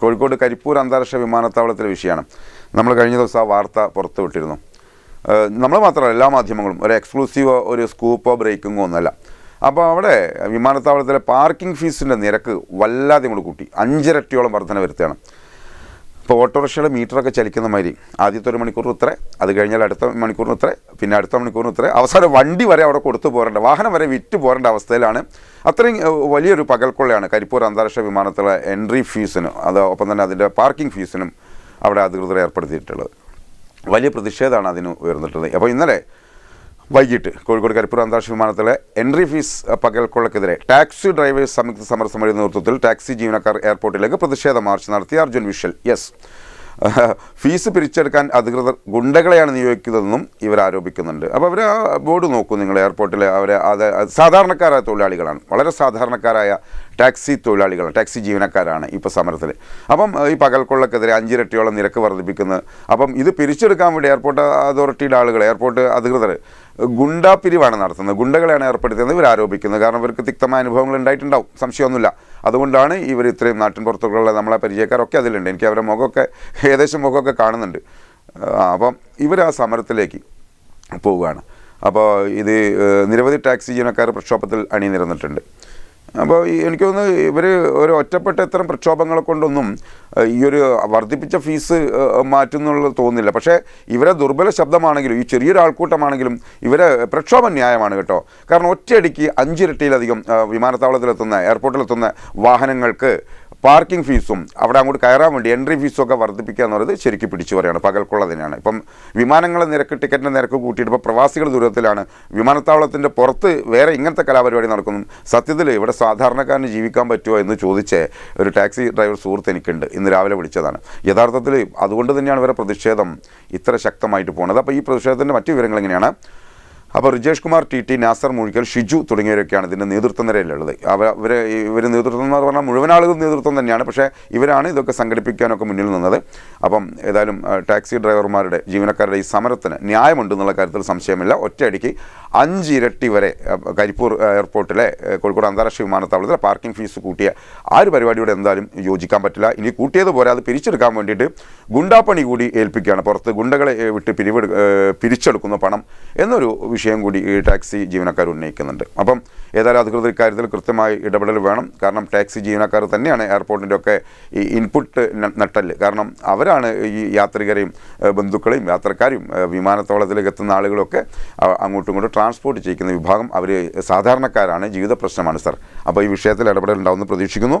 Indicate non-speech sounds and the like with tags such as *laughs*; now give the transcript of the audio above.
കോഴിക്കോട് കരിപ്പൂർ അന്താരാഷ്ട്ര വിമാനത്താവളത്തിലെ വിഷയമാണ്. നമ്മൾ കഴിഞ്ഞ ദിവസം ആ വാർത്ത പുറത്തുവിട്ടിരുന്നു നമ്മൾ മാത്രമല്ല എല്ലാ മാധ്യമങ്ങളും. ഒരു എക്സ്ക്ലൂസീവോ ഒരു സ്കൂപ്പോ ബ്രേക്കിങ്ങോ ഒന്നുമല്ല. അപ്പോൾ അവിടെ വിമാനത്താവളത്തിലെ പാർക്കിംഗ് ഫീസിന്റെ നിരക്ക് വല്ലാതെ ഇങ്ങോട്ട് കൂട്ടി. അഞ്ചിരട്ടിയോളം വർധന വരുത്തുകയാണ്. ഇപ്പോൾ ഓട്ടോറിക്ഷയുടെ മീറ്ററൊക്കെ ചലിക്കുന്ന മാതിരി. ആദ്യത്തെ ഒരു മണിക്കൂറിന് ഇത്ര അത് കഴിഞ്ഞാൽ അടുത്ത മണിക്കൂറിന് ഇത്ര പിന്നെ അടുത്ത മണിക്കൂറിന് ഇത്ര. അവസാനം വണ്ടി വരെ അവിടെ കൊടുത്തു പോരേണ്ട വാഹനം വരെ വിറ്റ് പോരേണ്ട അവസ്ഥയിലാണ്. അത്രയും വലിയൊരു പകൽക്കൊള്ളയാണ് കരിപ്പൂർ അന്താരാഷ്ട്ര വിമാനത്തിലെ എൻട്രി ഫീസിനും അത് ഒപ്പം തന്നെ അതിന്റെ പാർക്കിംഗ് ഫീസിനും അവിടെ അധികൃതർ ഏർപ്പെടുത്തിയിട്ടുള്ളത്. വലിയ പ്രതിഷേധമാണ് അതിന് ഉയർന്നിട്ടുള്ളത്. അപ്പോൾ ഇന്നലെ വൈകിട്ട് കോഴിക്കോട് കരിപ്പൂർ അന്താരാഷ്ട്ര വിമാനത്തിലെ എൻട്രി ഫീസ് പകൽക്കൊള്ളക്കെതിരെ ടാക്സി ഡ്രൈവേഴ്സ് സംയുക്ത സമരസമിതി നേതൃത്വത്തിൽ ടാക്സി ജീവനക്കാർ എയർപോർട്ടിലേക്ക് പ്രതിഷേധ മാർച്ച് നടത്തി. അർജുൻ വിഷൽ യെസ്. *laughs* ഫീസ് പിരിച്ചെടുക്കാൻ അധികൃതർ ഗുണ്ടകളെയാണ് നിയോഗിക്കുന്നതെന്നും ഇവർ ആരോപിക്കുന്നുണ്ട്. അപ്പോൾ അവർ ആ ബോർഡ് നോക്കും നിങ്ങൾ എയർപോർട്ടിൽ അവരെ അത് സാധാരണക്കാരായ തൊഴിലാളികളാണ്. വളരെ സാധാരണക്കാരായ ടാക്സി തൊഴിലാളികളാണ് ടാക്സി ജീവനക്കാരാണ് ഇപ്പോൾ സമരത്തിൽ അപ്പം ഈ പകൽക്കൊള്ളക്കെതിരെ അഞ്ചിരട്ടിയോളം നിരക്ക് വർദ്ധിപ്പിക്കുന്നത് അപ്പം ഇത് പിരിച്ചെടുക്കാൻ വേണ്ടി എയർപോർട്ട് അതോറിറ്റിയുടെ ആളുകൾ എയർപോർട്ട് അധികൃതർ ഗുണ്ടാപിരിവാണ് നടത്തുന്നത്. ഗുണ്ടകളെയാണ് ഏർപ്പെടുത്തിയത് ഇവർ ആരോപിക്കുന്നത് കാരണം ഇവർക്ക് തിക്തമായ അനുഭവങ്ങൾ ഉണ്ടായിട്ടുണ്ടാവും. സംശയമൊന്നുമില്ല. അതുകൊണ്ടാണ് ഇവർ ഇത്രയും നാട്ടിൻ പുറത്തുള്ള നമ്മളെ പരിചയക്കാരൊക്കെ അതിലുണ്ട്. എനിക്ക് അവരുടെ മുഖമൊക്കെ ഏകദേശം മുഖമൊക്കെ കാണുന്നുണ്ട്. അപ്പം ഇവർ ആ സമരത്തിലേക്ക് പോവുകയാണ്. അപ്പോൾ ഇത് നിരവധി ടാക്സി ജീവനക്കാർ പ്രക്ഷോഭത്തിൽ അണിനിരന്നിട്ടുണ്ട്. അപ്പോൾ എനിക്ക് തോന്നുന്നു ഇവർ ഒരു ഒറ്റപ്പെട്ട ഇത്തരം പ്രക്ഷോഭങ്ങളെ കൊണ്ടൊന്നും ഈ ഒരു വർദ്ധിപ്പിച്ച ഫീസ് മാറ്റുന്നുള്ള തോന്നുന്നില്ല പക്ഷേ ഇവരെ ദുർബല ശബ്ദമാണെങ്കിലും ഈ ചെറിയൊരു ആൾക്കൂട്ടമാണെങ്കിലും ഇവരെ പ്രക്ഷോഭം ന്യായമാണ് കേട്ടോ. കാരണം ഒറ്റയടിക്ക് അഞ്ചിരട്ടിയിലധികം വിമാനത്താവളത്തിലെത്തുന്ന എയർപോർട്ടിലെത്തുന്ന വാഹനങ്ങൾക്ക് പാർക്കിംഗ് ഫീസും അവിടെ അങ്ങോട്ട് കയറാൻ വേണ്ടി എൻട്രി ഫീസും ഒക്കെ വർദ്ധിപ്പിക്കുക എന്ന് പറയുന്നത് ശരിക്കും പിടിച്ചു പറയാണ് പകൽക്കുള്ള തന്നെയാണ് ഇപ്പം വിമാനങ്ങളെ നിരക്ക് ടിക്കറ്റിന്റെ നിരക്ക് കൂട്ടിയിട്ട് ഇപ്പോൾ പ്രവാസികൾ ദൂരത്തിലാണ് വിമാനത്താവളത്തിന്റെ പുറത്ത് വേറെ ഇങ്ങനത്തെ കലാപരിപാടി നടക്കുന്നു സത്യത്തിൽ ഇവിടെ സാധാരണക്കാരന് ജീവിക്കാൻ പറ്റുമോ എന്ന് ചോദിച്ച് ഒരു ടാക്സി ഡ്രൈവർ സുഹൃത്ത് എനിക്കുണ്ട്. ഇന്ന് രാവിലെ വിളിച്ചതാണ്. യഥാർത്ഥത്തിൽ അതുകൊണ്ട് തന്നെയാണ് ഇവരെ പ്രതിഷേധം ഇത്ര ശക്തമായിട്ട് പോകുന്നത് അപ്പോൾ ഈ പ്രതിഷേധത്തിന്റെ മറ്റു വിവരങ്ങൾ എങ്ങനെയാണ്? അപ്പോൾ റിജേഷ് കുമാർ ടി ടി നാസർ മുഴിക്കൽ ഷിജു തുടങ്ങിയവരൊക്കെയാണ് ഇതിന്റെ നേതൃത്വ നിരയിലുള്ളത് അവർ ഇവർ ഇവർ നേതൃത്വം എന്ന് പറഞ്ഞാൽ മുഴുവൻ ആളുകളും നേതൃത്വം തന്നെയാണ്. പക്ഷേ ഇവരാണ് ഇതൊക്കെ സംഘടിപ്പിക്കാനൊക്കെ മുന്നിൽ നിന്നത്. അപ്പം ഏതായാലും ടാക്സി ഡ്രൈവർമാരുടെ ജീവനക്കാരുടെ ഈ സമരത്തിന് ന്യായമുണ്ട് എന്നുള്ള കാര്യത്തിൽ സംശയമില്ല. ഒറ്റയടിക്ക് അഞ്ച് ഇരട്ടി വരെ കരിപ്പൂർ എയർപോർട്ടിലെ കോഴിക്കോട് അന്താരാഷ്ട്ര വിമാനത്താവളത്തിലെ പാർക്കിംഗ് ഫീസ് കൂട്ടിയ ആ ഒരു പരിപാടിയോട് എന്തായാലും യോജിക്കാൻ പറ്റില്ല. ഇനി കൂട്ടിയത് പോലെ അത് പിരിച്ചെടുക്കാൻ വേണ്ടിയിട്ട് ഗുണ്ടാപ്പണി കൂടി ഏൽപ്പിക്കുകയാണ്. പുറത്ത് ഗുണ്ടകളെ വിട്ട് പിരിവെടു പിരിച്ചെടുക്കുന്ന പണം എന്നൊരു വിഷയം കൂടി ഈ ടാക്സി ജീവനക്കാർ ഉന്നയിക്കുന്നുണ്ട്. അപ്പം ഏതായാലും അധികൃതർ ഇക്കാര്യത്തിൽ കൃത്യമായി ഇടപെടൽ വേണം. കാരണം ടാക്സി ജീവനക്കാർ തന്നെയാണ് എയർപോർട്ടിന്റെ ഒക്കെ ഈ ഇൻപുട്ട് നട്ടൽ. കാരണം അവരാണ് ഈ യാത്രികരെയും ബന്ധുക്കളെയും യാത്രക്കാരെയും വിമാനത്താവളത്തിലേക്ക് എത്തുന്ന ആളുകളൊക്കെ അങ്ങോട്ടും ഇങ്ങോട്ടും ട്രാൻസ്പോർട്ട് ചെയ്യിക്കുന്ന വിഭാഗം അവർ സാധാരണക്കാരാണ്. ജീവിത പ്രശ്നമാണ് സർ. അപ്പോൾ ഈ വിഷയത്തിൽ ഇടപെടൽ ഉണ്ടാവുമെന്ന് പ്രതീക്ഷിക്കുന്നു.